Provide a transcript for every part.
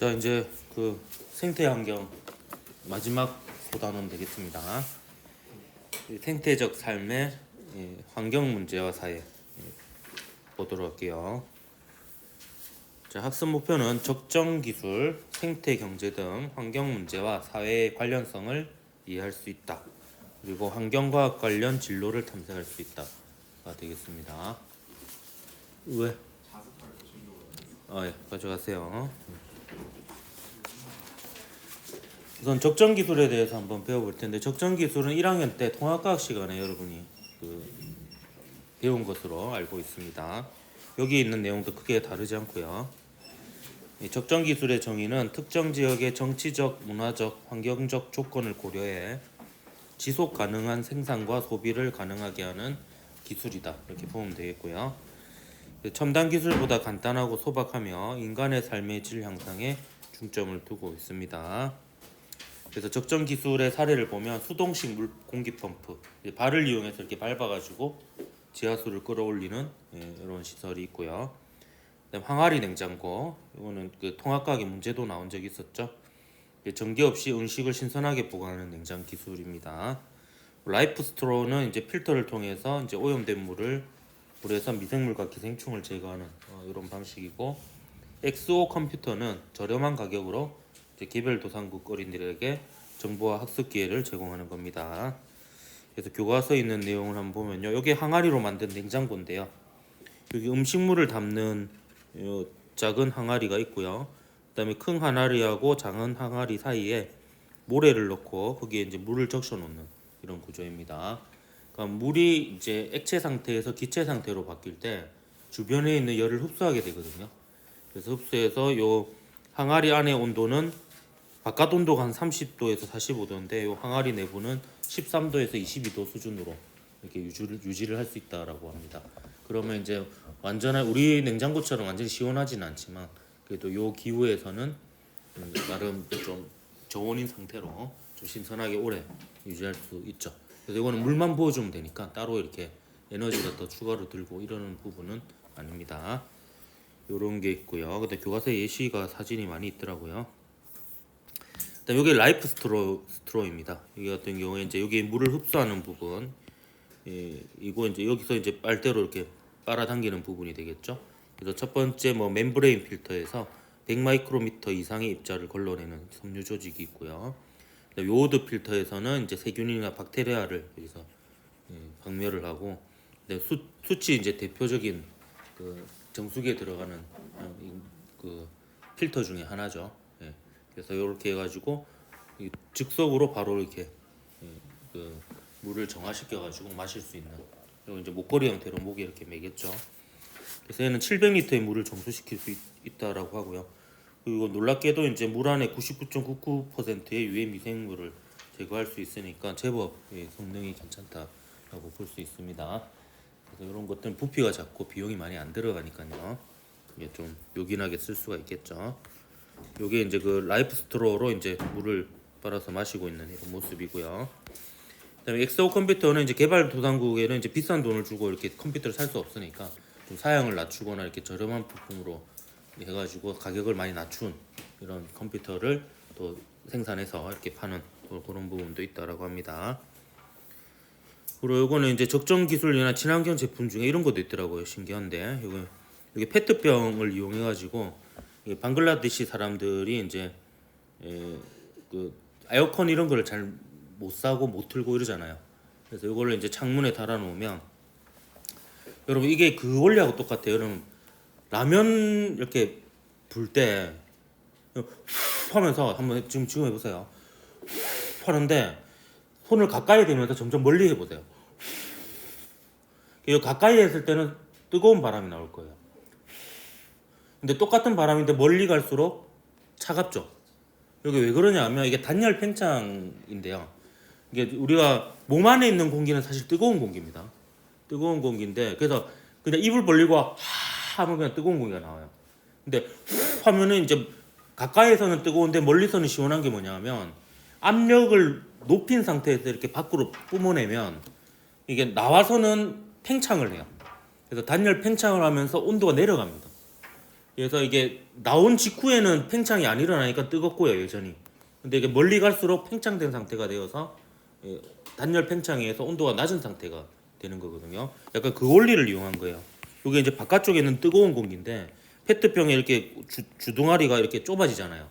자 이제 그 생태 환경 마지막 소단원 되겠습니다. 이 생태적 삶의 예, 환경 문제와 사회 예, 보도록 할게요. 자 학습 목표는 적정 기술, 생태 경제 등 환경 문제와 사회의 관련성을 이해할 수 있다. 그리고 환경과학 관련 진로를 탐색할 수 있다가 되겠습니다. 왜? 아, 예, 가져가세요. 우선 적정 기술에 대해서 한번 배워볼 텐데 적정 기술은 1학년 때 통합과학 시간에 여러분이 그 배운 것으로 알고 있습니다. 여기 있는 내용도 크게 다르지 않고요. 이 적정 기술의 정의는 특정 지역의 정치적, 문화적, 환경적 조건을 고려해 지속 가능한 생산과 소비를 가능하게 하는 기술이다. 이렇게 보면 되겠고요. 첨단 기술보다 간단하고 소박하며 인간의 삶의 질 향상에 중점을 두고 있습니다. 그래서 적정 기술의 사례를 보면 수동식 물 공기 펌프, 발을 이용해서 이렇게 밟아가지고 지하수를 끌어올리는 예, 이런 시설이 있고요. 항아리 냉장고, 이거는 그 통합과학의 문제도 나온 적이 있었죠. 전기 없이 음식을 신선하게 보관하는 냉장 기술입니다. 라이프 스트로는 이제 필터를 통해서 이제 오염된 물을 물에서 미생물과 기생충을 제거하는 어, 이런 방식이고 XO 컴퓨터는 저렴한 가격으로 개별 도상국 어린이들에게 정보와 학습 기회를 제공하는 겁니다. 그래서 교과서에 있는 내용을 한번 보면요. 이게 항아리로 만든 냉장고인데요. 여기 음식물을 담는 요 작은 항아리가 있고요. 그다음에 큰 항아리하고 작은 항아리 사이에 모래를 넣고 거기에 이제 물을 적셔 놓는 이런 구조입니다. 그러니까 물이 이제 액체 상태에서 기체 상태로 바뀔 때 주변에 있는 열을 흡수하게 되거든요. 그래서 흡수해서 요 항아리 안의 온도는 바깥 온도가 한 30도에서 45도인데 요 항아리 내부는 13도에서 22도 수준으로 이렇게 유지를 유지를 할 수 있다라고 합니다. 그러면 이제 완전한 우리 냉장고처럼 완전히 시원하지는 않지만 그래도 요 기후에서는 음, 나름 좀 저온인 상태로 좀 신선하게 오래 유지할 수 있죠. 그래서 이거는 물만 부어주면 되니까 따로 이렇게 에너지가 더 추가로 들고 이러는 부분은 아닙니다. 요런 게 있고요. 근데 교과서에 예시가 사진이 많이 있더라고요. 그다음 여기 라이프 스트로 스트로입니다. 여기 같은 경우에 이제 여기 물을 흡수하는 부분, 예, 이거 이제 여기서 이제 빨대로 이렇게 빨아당기는 부분이 되겠죠. 그래서 첫 번째 뭐 멤브레인 필터에서 100 마이크로미터 이상의 입자를 걸러내는 섬유 조직이 있고요. 요오드 필터에서는 이제 세균이나 박테리아를 여기서 예, 박멸을 하고, 수 수치 이제 대표적인 그 정수기에 들어가는 어, 이- 그 필터 중에 하나죠. 예. 그래서 이렇게 해가지고 이 즉석으로 바로 이렇게 예, 그 물을 정화시켜 가지고 마실 수 있는 그리고 이제 목걸이 형태로 목에 이렇게 매겠죠. 그래서 얘는 700리터의 물을 정수시킬 수 있, 다라고 하고요. 그리고 놀랍게도 이제 물 안에 99.99%의 유해 미생물을 제거할 수 있으니까 제법 예, 성능이 괜찮다라고 볼 수 있습니다. 그래서 이런 것들은 부피가 작고 비용이 많이 안 들어가니까요. 이게 좀 요긴하게 쓸 수가 있겠죠. 요게 이제 그 라이프 스트로로 이제 물을 빨아서 마시고 있는 이런 모습이고요. 그다음에 엑소 컴퓨터는 이제 개발 도상국에는 이제 비싼 돈을 주고 이렇게 컴퓨터를 살 수 없으니까 좀 사양을 낮추거나 이렇게 저렴한 부품으로 해가지고 가격을 많이 낮춘 이런 컴퓨터를 또 생산해서 이렇게 파는 그- 그런 부분도 있다라고 합니다. 그리고 요거는 이제 적정 기술이나 친환경 제품 중에 이런 것도 있더라고요. 신기한데 요거 여기 페트병을 이용해 가지고 방글라데시 사람들이 이제 에, 그 에어컨 이런 거를 잘못 사고 못 틀고 이러잖아요. 그래서 이거를 이제 창문에 달아 놓으면 여러분 이게 그 원리하고 똑같아요. 여러분 라면 이렇게 불 때 하면서 한번 지금 지금 해보세요. 하는데 손을 가까이 대면서 점점 멀리 해보세요. 가까이 했을 때는 뜨거운 바람이 나올 거예요. 근데 똑같은 바람인데 멀리 갈수록 차갑죠. 여기 왜 그러냐면 이게 단열 팽창인데요. 이게 우리가 몸 안에 있는 공기는 사실 뜨거운 공기입니다. 뜨거운 공기인데 그래서 그냥 입을 벌리고 하 하면 그냥 뜨거운 공기가 나와요. 근데 후 하면은 이제 가까이에서는 뜨거운데 멀리서는 시원한 게 뭐냐면 압력을 높인 상태에서 이렇게 밖으로 뿜어내면 이게 나와서는 팽창을 해요. 그래서 단열 팽창을 하면서 온도가 내려갑니다. 그래서 이게 나온 직후에는 팽창이 안 일어나니까 뜨겁고요 여전히. 근데 이게 멀리 갈수록 팽창된 상태가 되어서 예, 단열 팽창에 의해서 온도가 낮은 상태가 되는 거거든요. 약간 그 원리를 이용한 거예요. 이게 이제 바깥쪽에는 뜨거운 공기인데 페트병에 이렇게 주, 주둥아리가 이렇게 좁아지잖아요.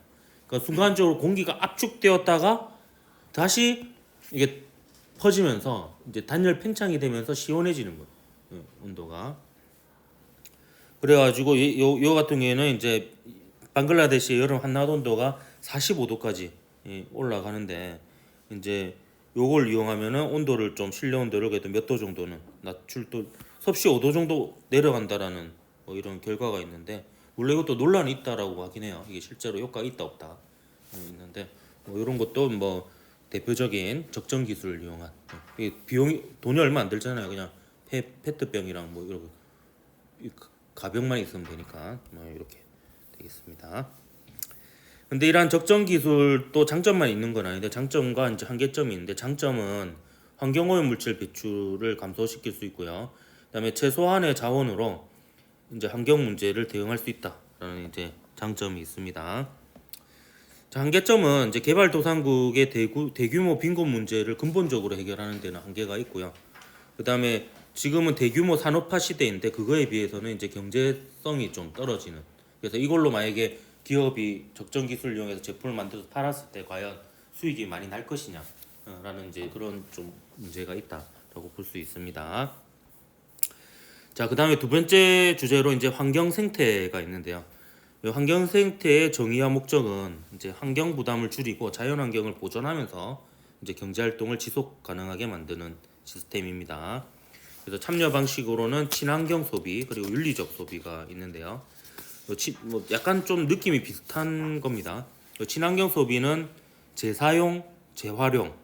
그러니까 순간적으로 공기가 압축되었다가 다시 이게 퍼지면서 이제 단열 팽창이 되면서 시원해지는 거예요. 예, 온도가. 그래가지고 이- 요, 요 같은 경우에는 이제 방글라데시의 여름 한낮 온도가 45도까지 예, 올라가는데 이제 요걸 이용하면은 온도를 좀 실내 온도를 그래도 몇 도 정도는 낮출 또 섭씨 5도 정도 내려간다라는 뭐 이런 결과가 있는데 물론 이것도 논란이 있다라고 하긴 해요. 이게 실제로 효과가 있다 없다 어, 있는데 뭐 이런 것도 뭐 대표적인 적정 기술을 이용한 예, 이게 비용이 돈이 얼마 안 들잖아요. 그냥 페, 페트병이랑 뭐 이런 거이 가- 가벽만 있으면 되니까 뭐 이렇게 되겠습니다. 근데 이러한 적정 기술도 장점만 있는 건 아닌데 장점과 이제 한계점이 있는데 장점은 환경오염 물질 배출을 감소시킬 수 있고요. 그다음에 최소한의 자원으로 이제 환경 문제를 대응할 수 있다라는 이제 장점이 있습니다. 자, 한계점은 이제 개발도상국의 대구, 대규모 빈곤 문제를 근본적으로 해결하는 데는 한계가 있고요. 그 다음에 지금은 대규모 산업화 시대인데 그거에 비해서는 이제 경제성이 좀 떨어지는. 그래서 이걸로 만약에 기업이 적정 기술을 이용해서 제품을 만들어서 팔았을 때 과연 수익이 많이 날 것이냐라는 이제 그런 좀 문제가 있다라고 볼 수 있습니다. 자, 그다음에 두 번째 주제로 이제 환경 생태가 있는데요. 이 환경 생태의 정의와 목적은 이제 환경 부담을 줄이고 자연 환경을 보존하면서 이제 경제 활동을 지속 가능하게 만드는 시스템입니다. 그래서 참여 방식으로는 친환경 소비 그리고 윤리적 소비가 있는데요. 요 치- 뭐 약간 좀 느낌이 비슷한 겁니다. 요 친환경 소비는 재사용, 재활용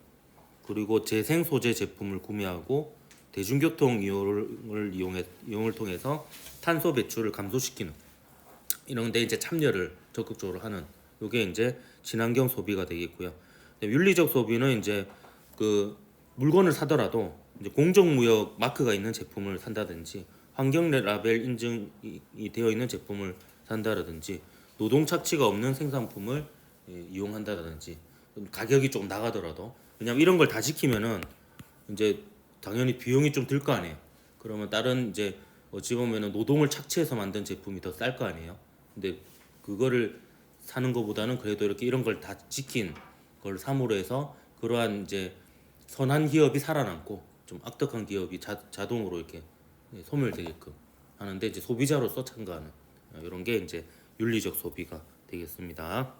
그리고 재생 소재 제품을 구매하고 대중교통 이용을 이용해 이용을 통해서 탄소 배출을 감소시키는 이런 데 이제 참여를 적극적으로 하는 요게 이제 친환경 소비가 되겠고요. 윤리적 소비는 이제 그 물건을 사더라도 이제 공정무역 마크가 있는 제품을 산다든지 환경 라벨 인증이 되어 있는 제품을 산다라든지 노동 착취가 없는 생산품을 예, 이용한다든지 가격이 조금 나가더라도 왜냐면 이런 걸 다 지키면은 이제 당연히 비용이 좀 들 거 아니에요. 그러면 다른 이제 어찌 보면은 노동을 착취해서 만든 제품이 더 쌀 거 아니에요. 근데 그거를 사는 것보다는 그래도 이렇게 이런 걸 다 지킨 걸 삼으로 해서 그러한 이제 선한 기업이 살아남고 좀 악덕한 기업이 자, 자동으로 이렇게 예, 소멸되게끔 하는데 이제 소비자로서 참가하는 어, 이런 게 이제 윤리적 소비가 되겠습니다.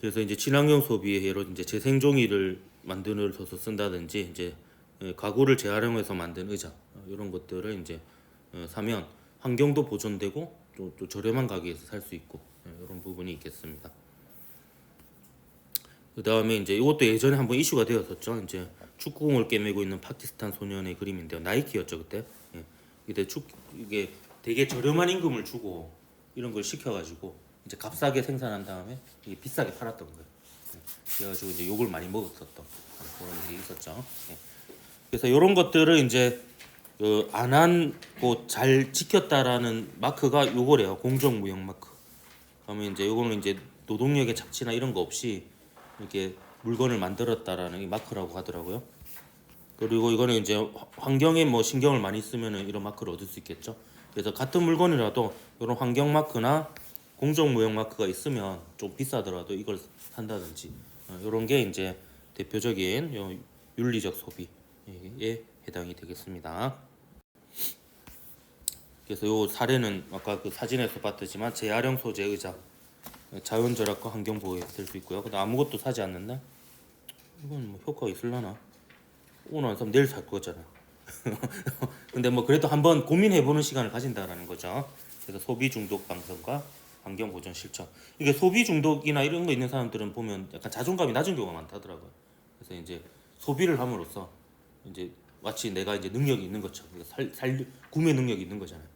그래서 이제 친환경 소비에 예로 이제 재생종이를 만들어서 쓴다든지 이제 예, 가구를 재활용해서 만든 의자 어, 이런 것들을 이제 어, 사면 환경도 보존되고 또, 또 저렴한 가격에서 살 수 있고 예, 이런 부분이 있겠습니다. 그 다음에 이제 이것도 예전에 한번 이슈가 되었었죠. 이제 축구공을 꿰매고 있는 파키스탄 소년의 그림인데요. 나이키였죠 그때. 예. 이때 축 이게 되게 저렴한 임금을 주고 이런 걸 시켜가지고 이제 값싸게 생산한 다음에 이게 비싸게 팔았던 거예요. 예. 그래가지고 이제 욕을 많이 먹었었던 그런 게 있었죠. 예. 그래서 이런 것들을 이제 그 안한고 잘 지켰다라는 마크가 요거래요. 공정무역 마크. 그러면 이제 요거는 이제 노동력의 착취나 이런 거 없이 이렇게 물건을 만들었다라는 이 마크라고 하더라고요. 그리고 이거는 이제 화- 환경에 뭐 신경을 많이 쓰면은 이런 마크를 얻을 수 있겠죠. 그래서 같은 물건이라도 이런 환경 마크나 공정 무역 마크가 있으면 좀 비싸더라도 이걸 산다든지 어, 이런 게 이제 대표적인 요 윤리적 소비에 해당이 되겠습니다. 그래서 요 사례는 아까 그 사진에서 봤듯지만 재활용 소재 의자 자연 절약과 환경 보호에 될 수 있고요. 근데 아무것도 사지 않는 날 이건 뭐 효과가 있을라나? 오늘 안 사면 내일 살 거잖아. 근데 뭐 그래도 한번 고민해 보는 시간을 가진다라는 거죠. 그래서 소비 중독 방송과 환경 보존 실천. 이게 소비 중독이나 이런 거 있는 사람들은 보면 약간 자존감이 낮은 경우가 많다더라고요. 그래서 이제 소비를 함으로써 이제 마치 내가 이제 능력이 있는 것처럼 그러니까 살, 살 구매 능력이 있는 거잖아요.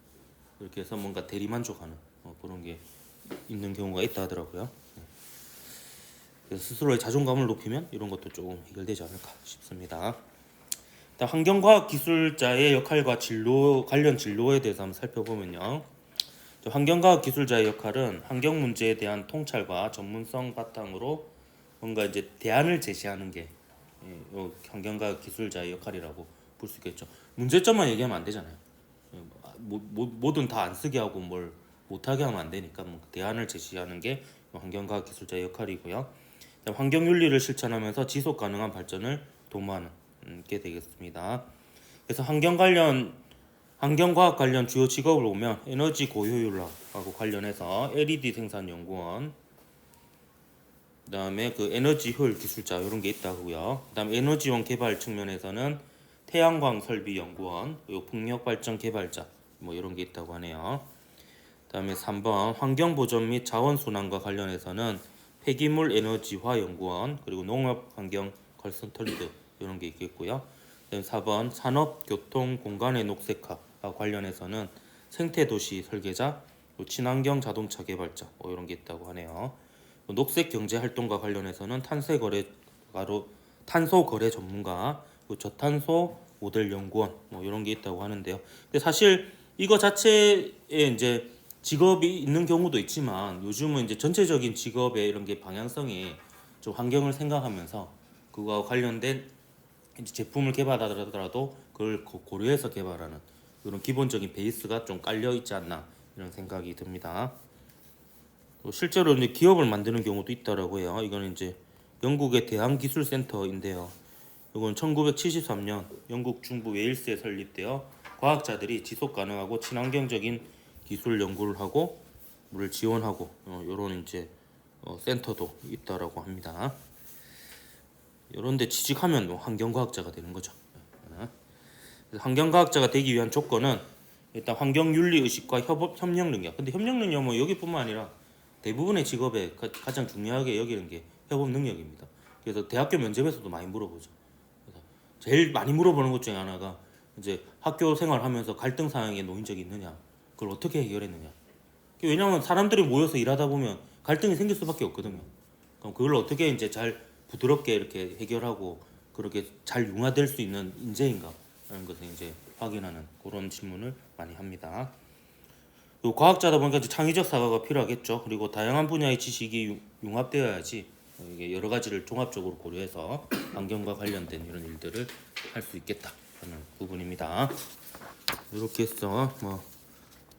그렇게 해서 뭔가 대리 만족하는 어, 그런 게 있는 경우가 있다 하더라고요. 네. 그래서 스스로의 자존감을 높이면 이런 것도 조금 해결되지 않을까 싶습니다. 일단 환경과학 기술자의 역할과 진로 관련 진로에 대해서 한번 살펴보면요. 환경과학 기술자의 역할은 환경 문제에 대한 통찰과 전문성 바탕으로 뭔가 이제 대안을 제시하는 게 예, 요 환경과학 기술자의 역할이라고 볼 수 있겠죠. 문제점만 얘기하면 안 되잖아요. 예, 뭐, 뭐, 뭐든 다 안 쓰게 하고 뭘 못하게 하면 안 되니까 뭐 대안을 제시하는 게 환경과학 기술자의 역할이고요. 환경 윤리를 실천하면서 지속 가능한 발전을 도모하는 음, 게 되겠습니다. 그래서 환경 관련 환경과학 관련 주요 직업을 보면 에너지 고효율화하고 관련해서 LED 생산 연구원, 그다음에 그 에너지 효율 기술자 이런 게 있다고요. 그다음 에너지원 개발 측면에서는 태양광 설비 연구원, 요 풍력 발전 개발자 뭐 이런 게 있다고 하네요. 그다음에 3번 환경 보전 및 자원 순환과 관련해서는 폐기물 에너지화 연구원 그리고 농업 환경 컨설턴트 이런 게 있겠고요. 그다음에 4번 산업 교통 공간의 녹색화와 관련해서는 생태 도시 설계자, 또 친환경 자동차 개발자 뭐 이런 게 있다고 하네요. 또 녹색 경제 활동과 관련해서는 탄소 거래 바로 탄소 거래 전문가, 또 저탄소 모델 연구원 뭐 이런 게 있다고 하는데요. 근데 사실 이거 자체에 이제 직업이 있는 경우도 있지만 요즘은 이제 전체적인 직업의 이런 게 방향성이 좀 환경을 생각하면서 그거와 관련된 제품을 개발하더라도 그걸 고- 고려해서 개발하는 이런 기본적인 베이스가 좀 깔려 있지 않나 이런 생각이 듭니다. 또 실제로 이제 기업을 만드는 경우도 있다라고 해요. 이거는 이제 영국의 대한기술센터인데요. 이건 1973년 영국 중부 웨일스에 설립되어 과학자들이 지속 가능하고 친환경적인 기술 연구를 하고 를 지원하고 어, 이런 이제 어, 센터도 있다라고 합니다. 이런데 취직하면 뭐 환경과학자가 되는 거죠. 어. 환경과학자가 되기 위한 조건은 일단 환경윤리 의식과 협업 협력 능력. 근데 협력 능력 뭐 여기뿐만 아니라 대부분의 직업에 가, 가장 중요하게 여기는 게 협업 능력입니다. 그래서 대학교 면접에서도 많이 물어보죠. 제일 많이 물어보는 것 중에 하나가 이제 학교 생활하면서 갈등 상황에 놓인 적이 있느냐, 그걸 어떻게 해결했느냐. 왜냐하면 사람들이 모여서 일하다 보면 갈등이 생길 수밖에 없거든요. 그럼 그걸 어떻게 이제 잘 부드럽게 이렇게 해결하고 그렇게 잘 융화될 수 있는 인재인가라는 것을 이제 확인하는 그런 질문을 많이 합니다. 또 과학자다 보니까 창의적 사고가 필요하겠죠. 그리고 다양한 분야의 지식이 융- 융합되어야지 어, 이게 여러 가지를 종합적으로 고려해서 환경과 관련된 이런 일들을 할 수 있겠다 하는 부분입니다. 이렇게 해서 뭐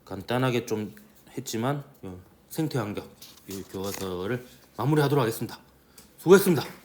간단하게 좀 했지만 어, 생태 환경 이 교과서를 마무리하도록 하겠습니다. 수고했습니다.